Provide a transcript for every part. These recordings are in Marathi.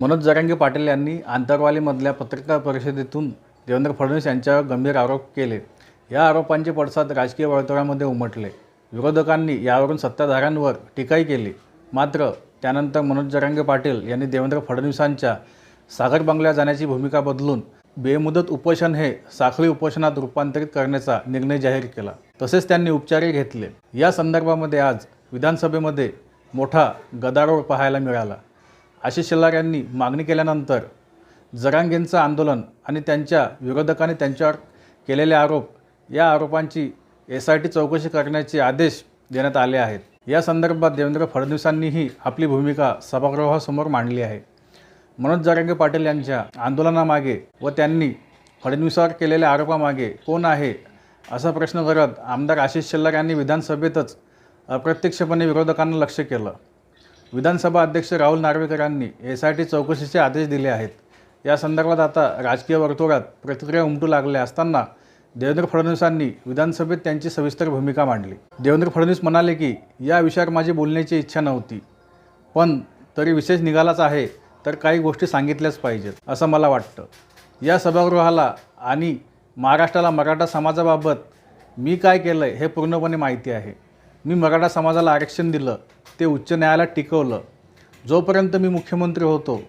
मनोज जरांगे पाटील यांनी आंतरवालीमधल्या पत्रकार परिषदेतून देवेंद्र फडणवीस यांच्यावर गंभीर आरोप केले. या आरोपांचे पडसाद राजकीय वर्तुळामध्ये उमटले. विरोधकांनी यावरून सत्ताधाऱ्यांवर टीकाही केली. मात्र त्यानंतर मनोज जरांगे पाटील यांनी देवेंद्र फडणवीसांच्या सागर बंगल्या जाण्याची भूमिका बदलून बेमुदत उपोषण हे साखळी उपोषणात रूपांतरित करण्याचा निर्णय जाहीर केला. तसेच त्यांनी उपचारही घेतले. या संदर्भामध्ये आज विधानसभेमध्ये मोठा गदारोळ पाहायला मिळाला. आशिष शेलार यांनी मागणी केल्यानंतर जरांगेंचं आंदोलन आणि त्यांच्या विरोधकांनी त्यांच्यावर केलेले आरोप या आरोपांची एस आय टी चौकशी करण्याचे आदेश देण्यात आले आहेत. या संदर्भात देवेंद्र फडणवीसांनीही आपली भूमिका सभागृहासमोर मांडली आहे. मनोज जरांगे पाटील यांच्या आंदोलनामागे व त्यांनी फडणवीसावर केलेल्या आरोपामागे कोण आहे असा प्रश्न करत आमदार आशिष शेल्लर यांनी विधानसभेतच अप्रत्यक्षपणे विरोधकांना लक्ष केलं. विधानसभा अध्यक्ष राहुल नार्वेकरांनी एस आय टी चौकशीचे आदेश दिले आहेत. या संदर्भात आता राजकीय वर्तुळात प्रतिक्रिया उमटू लागल्या असताना देवेंद्र फडणवीसांनी विधानसभेत त्यांची सविस्तर भूमिका मांडली. देवेंद्र फडणवीस म्हणाले की या विषयावर माझी बोलण्याची इच्छा नव्हती. पण तरी विशेष निघालाच आहे तर काही गोष्टी सांगितल्याच पाहिजेत असं मला वाटतं. या सभागृहाला आणि महाराष्ट्राला मराठा समाजाबाबत मी काय केलं आहे हे पूर्णपणे माहिती आहे. मी मराठा समाजाला आरक्षण दिलं ते उच्च न्यायालयात टिकवलं. जोपर्यंत मी मुख्यमंत्री होतो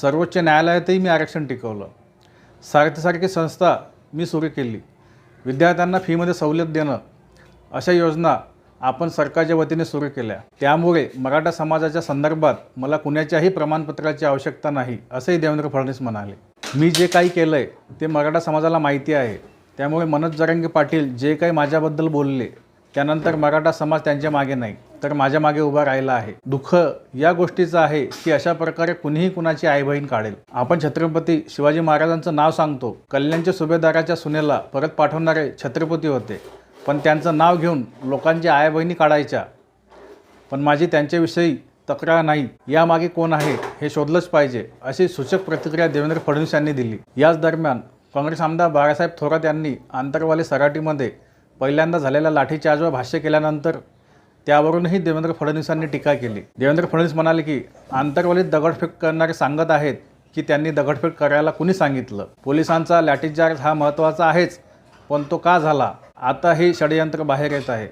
सर्वोच्च न्यायालयातही मी आरक्षण टिकवलं. सारथीसारखी संस्था मी सुरू केली. विद्यार्थ्यांना फीमध्ये सवलत देणं अशा योजना आपण सरकारच्या वतीने सुरू केल्या. त्यामुळे मराठा समाजाच्या संदर्भात मला कुणाच्याही प्रमाणपत्राची आवश्यकता नाही असंही देवेंद्र फडणवीस म्हणाले. मी जे काही केलं आहे ते मराठा समाजाला माहिती आहे. त्यामुळे मनोज जरांगे पाटील जे काही माझ्याबद्दल बोलले त्यानंतर मराठा समाज त्यांच्या मागे नाही तर माझ्या मागे उभा राहिला आहे. दुःख या गोष्टीचं आहे की अशा प्रकारे कुणीही कुणाची आई बहीण काढेल. आपण छत्रपती शिवाजी महाराजांचं नाव सांगतो. कल्याणच्या सुभेदाराच्या सुनेला परत पाठवणारे छत्रपती होते. पण त्यांचं नाव घेऊन लोकांची आई बहिणी काढायच्या. पण माझी त्यांच्याविषयी तक्रार नाही. यामागे कोण आहे हे शोधलंच पाहिजे अशी सूचक प्रतिक्रिया देवेंद्र फडणवीस यांनी दिली. याच दरम्यान काँग्रेस आमदार बाळासाहेब थोरात यांनी आंतरवाले सराटीमध्ये पहिल्यांदा झालेल्या लाठीचार्जवर भाष्य केल्यानंतर त्यावरूनही देवेंद्र फडणवीसांनी टीका केली. देवेंद्र फडणवीस म्हणाले की आंतरवालीत दगडफेक करणारे सांगत आहेत की त्यांनी दगडफेक करायला कुणी सांगितलं? पोलिसांचा लाठीचार्ज हा महत्त्वाचा आहेच पण तो का झाला? आता हे षडयंत्र बाहेर येत आहे.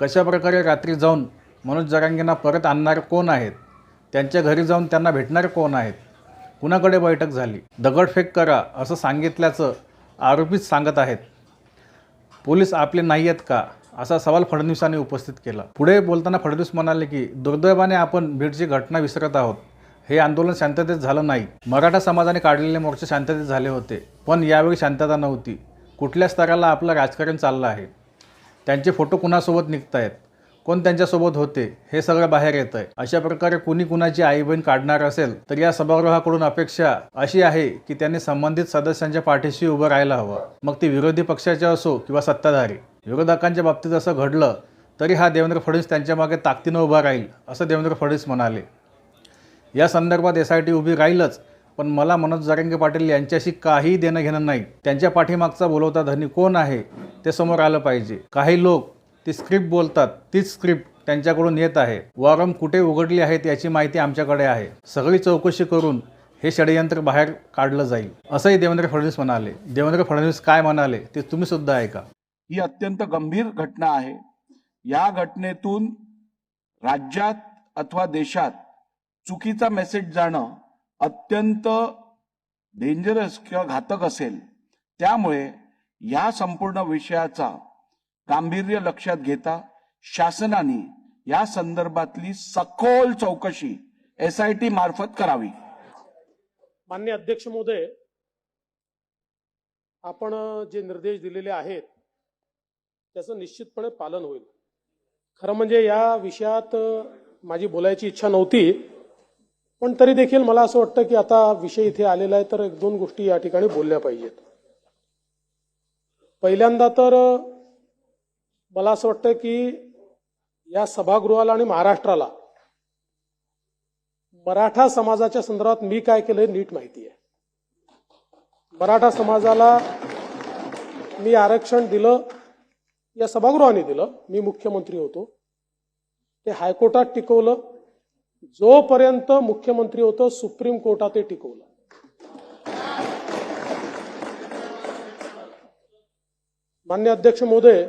कशाप्रकारे रात्री जाऊन मनोज जरांगेंना परत आणणारे कोण आहेत? त्यांच्या घरी जाऊन त्यांना भेटणारे कोण आहेत? कुणाकडे बैठक झाली? दगडफेक करा असं सांगितल्याचं आरोपीच सांगत आहेत. पोलीस आपले नाही आहेत का? असा सवाल फडणवीसांनी उपस्थित केला. पुढे बोलताना फडणवीस म्हणाले की दुर्दैवाने आपण बीडची घटना विसरत आहोत. हे आंदोलन शांततेत झालं नाही. मराठा समाजाने काढलेले मोर्चे शांततेत झाले होते पण यावेळी शांतता नव्हती. कुठल्या स्तराला आपलं राजकारण चाललं आहे? त्यांचे फोटो कुणासोबत निघत आहेत कोण त्यांच्यासोबत होते हे सगळं बाहेर येत आहे अशा प्रकारे कुणी कुणाची आई बहीण काढणार असेल तर या सभागृहाकडून अपेक्षा अशी आहे की त्यांनी संबंधित सदस्यांच्या पाठीशी उभं राहायला हवं. मग ती विरोधी पक्षाचे असो किंवा सत्ताधारी. विरोधकांच्या बाबतीत असं घडलं तरी हा देवेंद्र फडणवीस त्यांच्या मागे ताकदीनं उभा राहील असं देवेंद्र फडणवीस म्हणाले. या संदर्भात एस आय टी उभी राहीलच पण मला मनोज जारंगे पाटील यांच्याशी काही देणं घेणं नाही. त्यांच्या पाठीमागचा बोलवता धनी कोण आहे ते समोर आलं पाहिजे. काही लोक ती स्क्रिप्ट बोलतात. तीच स्क्रिप्ट त्यांच्याकडून येत आहे. वॉरम कुठे उघडली आहेत याची माहिती आमच्याकडे आहे. सगळी चौकशी करून हे षडयंत्र बाहेर काढलं जाईल. असंही देवेंद्र फडणवीस म्हणाले. देवेंद्र फडणवीस काय म्हणाले ते तुम्ही सुद्धा ऐका. ही अत्यंत गंभीर घटना आहे. या घटनेतून राज्यात अथवा देशात चुकीचा मेसेज जाणं अत्यंत डेंजरस किंवा घातक असेल. त्यामुळे या संपूर्ण विषयाचा गांभीर्य लक्षात घेता शासनाने या संदर्भातली सखोल चौकशी एस आय टी मार्फत करावी. मान्य अध्यक्ष महोदय आपण जे निर्देश दिलेले आहेत त्याचं निश्चितपणे पालन होईल. खरं म्हणजे या विषयात माझी बोलायची इच्छा नव्हती पण तरी देखील मला असं वाटतं की आता विषय इथे आलेला आहे तर एक दोन गोष्टी या ठिकाणी बोलल्या पाहिजेत. पहिल्यांदा तर मला असं वाटतं की या सभागृहाला आणि महाराष्ट्राला मराठा समाजाच्या संदर्भात मी काय केलंय नीट माहिती आहे मराठा समाजाला मी आरक्षण दिलं या सभागृहाने दिलं मी मुख्यमंत्री होतो. ते हायकोर्टात टिकवलं. जोपर्यंत मुख्यमंत्री होतो सुप्रीम कोर्टात ते टिकवलं. मान्य अध्यक्ष महोदय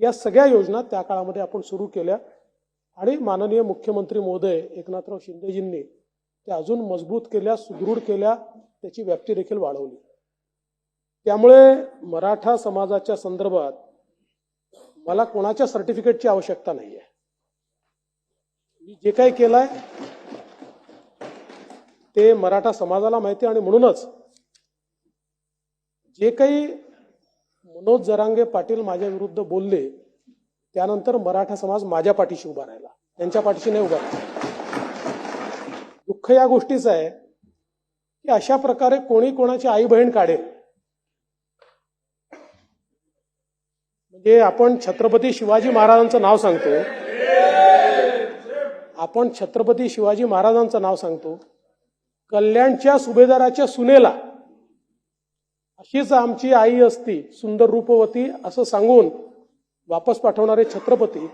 या सगळ्या योजना त्या काळामध्ये आपण सुरू केल्या. आणि माननीय मुख्यमंत्री महोदय एकनाथराव शिंदेजींनी त्या अजून मजबूत केल्या सुदृढ केल्या त्याची व्याप्ती देखील वाढवली. त्यामुळे मराठा समाजाच्या संदर्भात मला कोणाच्या सर्टिफिकेटची आवश्यकता नाही आहे मी जे काही केलंय ते मराठा समाजाला माहिती आणि म्हणूनच जे काही मनोज जरांगे पाटील माझ्या विरुद्ध बोलले त्यानंतर मराठा समाज माझ्या पाठीशी उभा राहिला. त्यांच्या पाठीशी नाही उभा राहिला. दुःख या गोष्टीचं आहे की अशा प्रकारे कोणी कोणाची आई बहीण काढेल. म्हणजे आपण छत्रपती शिवाजी महाराजांचं नाव सांगतो. आपण छत्रपती शिवाजी महाराजांचं नाव सांगतो. कल्याणच्या सुभेदाराच्या सुनेला अशीच आमची आई असती सुंदर रूपवती असं सांगून वापस पाठवणारे छत्रपती.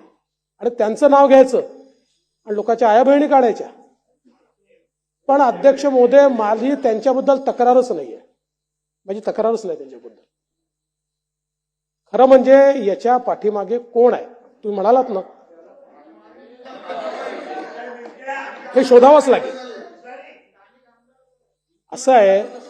आणि त्यांचं नाव घ्यायचं. आणि लोकांच्या आया बहिणी काढायच्या. पण अध्यक्ष मोदय माझी त्यांच्याबद्दल तक्रारच नाहीये. माझी तक्रारच नाही त्यांच्याबद्दल. खरं म्हणजे याच्या पाठीमागे कोण आहे? तुम्ही म्हणालात ना. हे शोधावंच लागेल. असं आहे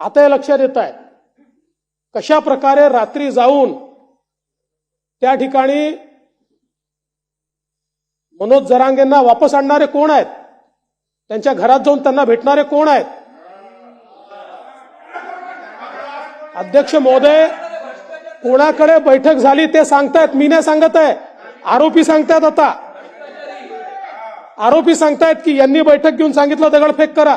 आता हे लक्षात येत आहे कशा प्रकारे रात्री जाऊन त्या ठिकाणी मनोज जरांगेंना वापस आणणारे कोण आहेत? त्यांच्या घरात जाऊन त्यांना भेटणारे कोण आहेत? अध्यक्ष महोदय कोणाकडे बैठक झाली ते सांगतायत मी नाही सांगत आहे. आरोपी सांगतायत आता. आरोपी सांगतायत की यांनी बैठक घेऊन सांगितलं दगडफेक करा.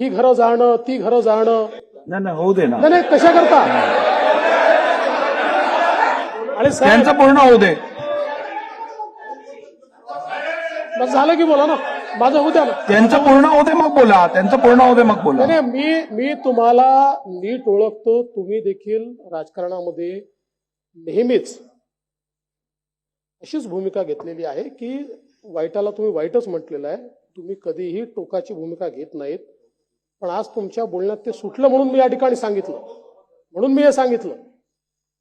ही घरं जाणं ती घरं जाणं. नाही नाही होऊ दे ना. नाही नाही कशा करता? आणि साहेब त्यांचं पूर्ण होऊ दे. बस झालं की बोला ना. माझं होऊ द्या ना. त्यांचं पूर्ण होऊ दे मग बोला. त्यांचं पूर्ण होऊ दे मग बोला. नाही नाही, मी मी तुम्हाला नीट ओळखतो. तुम्ही देखील राजकारणामध्ये नेहमीच अशीच भूमिका घेतलेली आहे की वाईटाला तुम्ही वाईटच म्हटलेलं आहे. तुम्ही कधीही टोकाची भूमिका घेत नाहीत. पण आज तुमच्या बोलण्यात ते सुटलं म्हणून मी या ठिकाणी सांगितलं. म्हणून मी हे सांगितलं.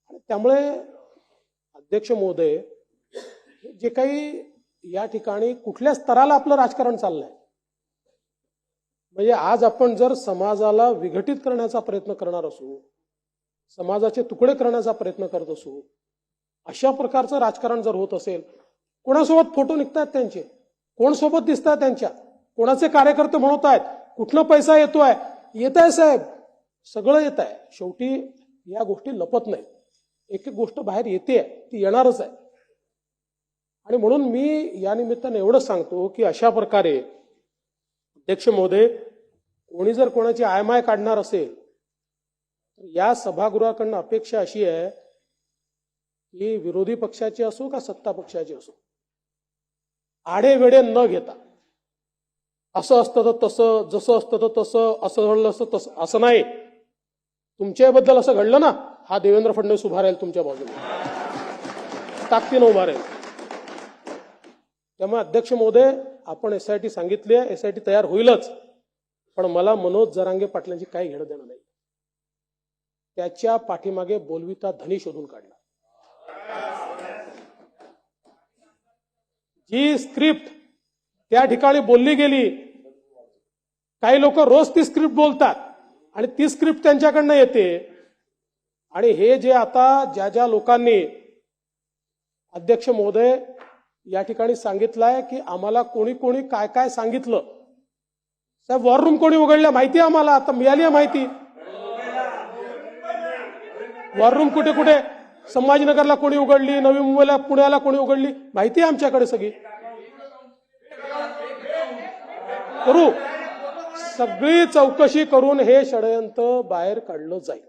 आणि त्यामुळे अध्यक्ष महोदय जे काही या ठिकाणी कुठल्या स्तराला आपलं राजकारण चाललंय म्हणजे आज आपण जर समाजाला विघटित करण्याचा प्रयत्न करणार असू समाजाचे तुकडे करण्याचा प्रयत्न करत असू अशा प्रकारचं राजकारण जर होत असेल कोणासोबत फोटो निघतात त्यांचे? कोण सोबत दिसतात त्यांच्या? कोणाचे कार्यकर्ते म्हणत आहेत? कुठला पैसा येतोय? येत आहे साहेब. सगळं येत आहे शेवटी या गोष्टी लपत नाही एक एक गोष्ट बाहेर येते ती येणारच आहे. आणि म्हणून मी या निमित्ताने एवढंच सांगतो की अशा प्रकारे अध्यक्ष महोदय कोणी जर कोणाची आय माय काढणार असेल तर या सभागृहाकडनं अपेक्षा अशी आहे की विरोधी पक्षाची असो का सत्ता पक्षाची असो आडेवेडे न घेता असं असतं तर तसं जसं असतं तर तसं असं घडलं असतं तसं असं नाही. तुमच्याबद्दल असं घडलं ना हा देवेंद्र फडणवीस उभा राहील तुमच्या बाजूने ताकदीनं उभा राहील. त्यामुळे अध्यक्ष महोदय आपण एसआयटी सांगितली आहे एसआयटी तयार होईलच. पण मला मनोज जरांगे पाटलांची काही घेणं देणं नाही. त्याच्या पाठीमागे बोलविता धनी शोधून काढला. जी स्क्रिप्ट त्या ठिकाणी बोलली गेली काही लोक रोज ती स्क्रिप्ट बोलतात आणि ती स्क्रिप्ट त्यांच्याकडनं येते. आणि हे जे आता ज्या ज्या लोकांनी अध्यक्ष महोदय या ठिकाणी सांगितलंय की आम्हाला कोणी कोणी काय काय सांगितलं. साहेब वॉर रूम कोणी उघडल्या? माहिती आहे आम्हाला? आता मिळाली आहे माहिती. वॉर रूम कुठे कुठे? संभाजीनगरला कोणी उघडली? नवी मुंबईला पुण्याला कोणी उघडली? माहिती आहे आमच्याकडे सगळी. करू. सगळी चौकशी करून हे षडयंत्र बाहेर काढलं जाईल.